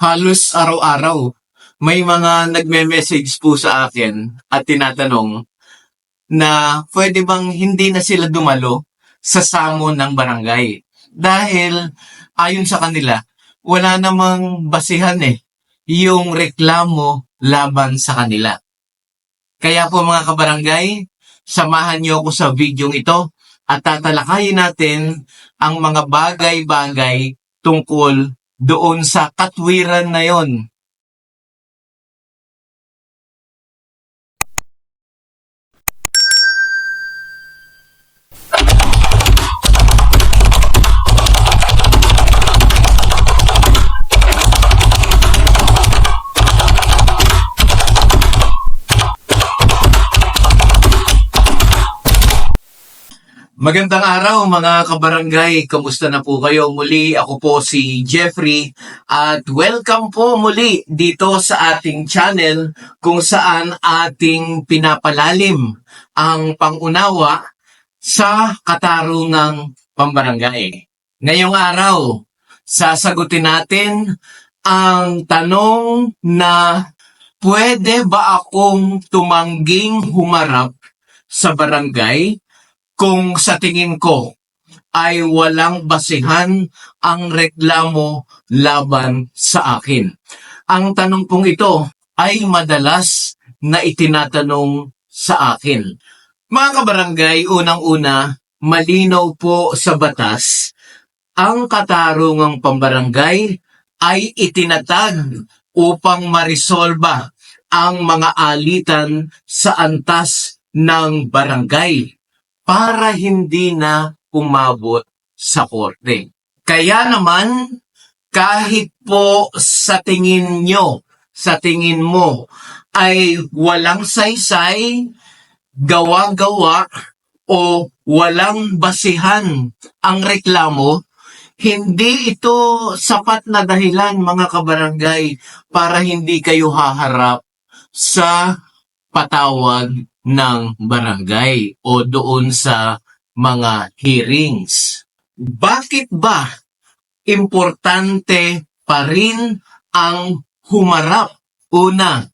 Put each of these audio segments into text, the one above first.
halos araw-araw may mga nagme-message po sa akin at tinatanong na pwede bang hindi na sila dumalo sa samon ng barangay. Dahil ayon sa kanila, wala namang basihan eh yung reklamo laban sa kanila. Kaya po mga kabarangay, samahan niyo ako sa video ito at tatalakayin natin ang mga bagay-bagay tungkol doon sa katwiran na yon. Magandang araw mga kabarangay. Kamusta na po kayo? Muli ako po si Jeffrey at welcome po muli dito sa ating channel kung saan ating pinapalalim ang pangunawa sa katarungang pambarangay. Ngayong araw, sasagutin natin ang tanong na pwede ba akong tumangging humarap sa barangay kung sa tingin ko ay walang basihan ang reklamo laban sa akin. Ang tanong pong ito ay madalas na itinatanong sa akin. Mga kabarangay, unang-una, malinaw po sa batas, ang katarungang pambarangay ay itinatag upang marisolba ang mga alitan sa antas ng barangay para hindi na umabot sa korte. Kaya naman, kahit po sa tingin nyo, sa tingin mo, ay walang saysay, gawa-gawa, o walang basihan ang reklamo, hindi ito sapat na dahilan mga kabarangay para hindi kayo haharap sa patawag ng barangay o doon sa mga hearings. Bakit ba importante pa rin ang humarap? Una,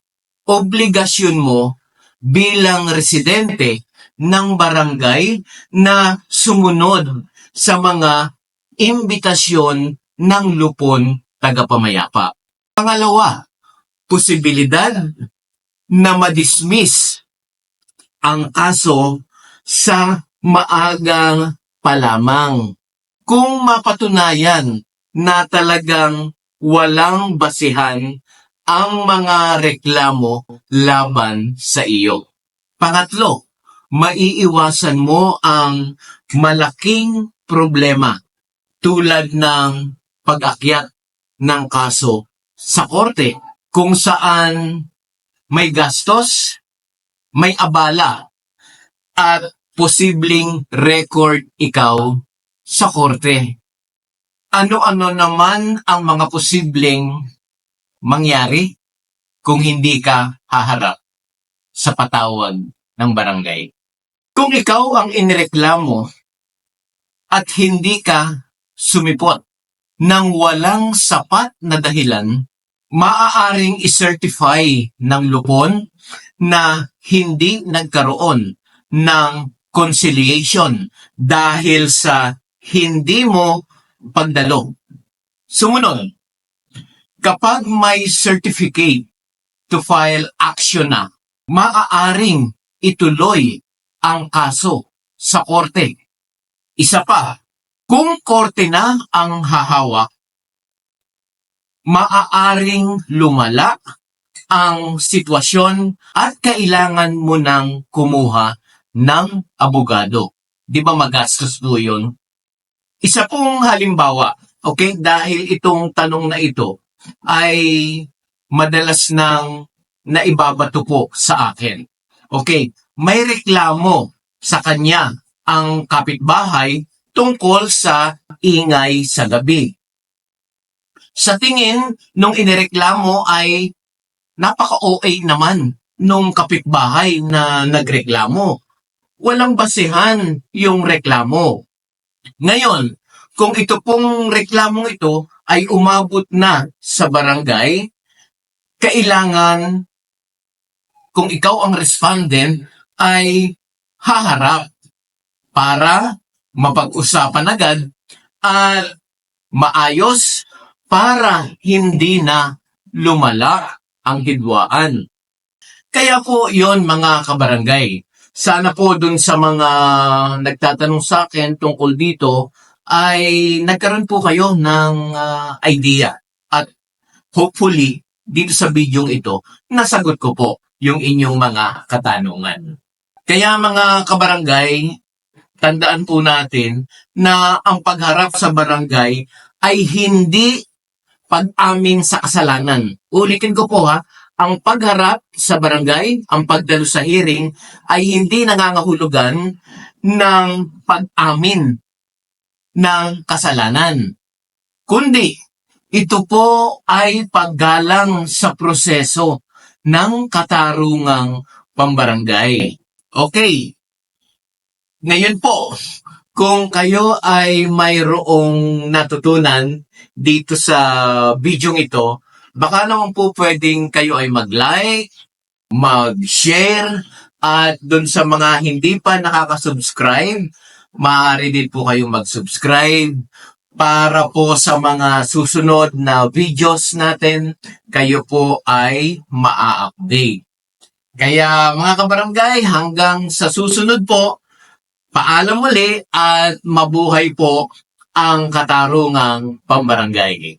obligasyon mo bilang residente ng barangay na sumunod sa mga imbitasyon ng lupon tagapamayapa. Pangalawa, posibilidad na madismiss ang kaso sa maagang pa lamang. Kung mapatunayan na talagang walang basihan ang mga reklamo laban sa iyo. Pangatlo, maiiwasan mo ang malaking problema tulad ng pag-akyat ng kaso sa korte kung saan may gastos, may abala, at posibleng record ikaw sa korte. Ano-ano naman ang mga posibleng mangyari kung hindi ka haharap sa patawag ng barangay? Kung ikaw ang inireklamo at hindi ka sumipot ng walang sapat na dahilan, maaaring isertify ng lupon na hindi nagkaroon ng conciliation dahil sa hindi mo pagdalo. Sumunod, kapag may certificate to file action na, maaaring ituloy ang kaso sa korte. Isa pa, kung korte na ang hahawak, maaaring lumala ang sitwasyon at kailangan mo nang kumuha ng abogado. Di ba magastos po yun? Isa pong halimbawa, okay, dahil itong tanong na ito ay madalas nang naibabato po sa akin. Okay, may reklamo sa kanya ang kapitbahay tungkol sa ingay sa gabi. Sa tingin nung inireklamo ay napaka-OA naman nung kapitbahay na nagreklamo. Walang basihan yung reklamo. Ngayon, kung ito pong reklamong ito ay umabot na sa barangay, kailangan kung ikaw ang respondent ay haharap para mapag-usapan agad at maayos para hindi na lumala ang hidwaan. Kaya po yon mga kabarangay. Sana po dun sa mga nagtatanong sa akin tungkol dito ay nagkaroon po kayo ng ah, idea at hopefully dito sa video ito nasagot ko po yung inyong mga katanungan. Kaya mga kabarangay, tandaan po natin na ang pagharap sa barangay ay hindi pag-amin sa kasalanan. Ulitin ko po ha, ang pagharap sa barangay, ang pagdalo sa hearing ay hindi nangangahulugan ng pag-amin ng kasalanan. Kundi, ito po ay paggalang sa proseso ng katarungang pambarangay. Okay. Ngayon po, kung kayo ay mayroong natutunan dito sa video ito, baka naman po pwedeng kayo ay mag-like, mag-share, at dun sa mga hindi pa nakaka-subscribe, maaari din po kayong mag-subscribe para po sa mga susunod na videos natin, kayo po ay maa-update. Kaya mga kabarangay, hanggang sa susunod po, paalam muli at mabuhay po ang katarungang pambarangay.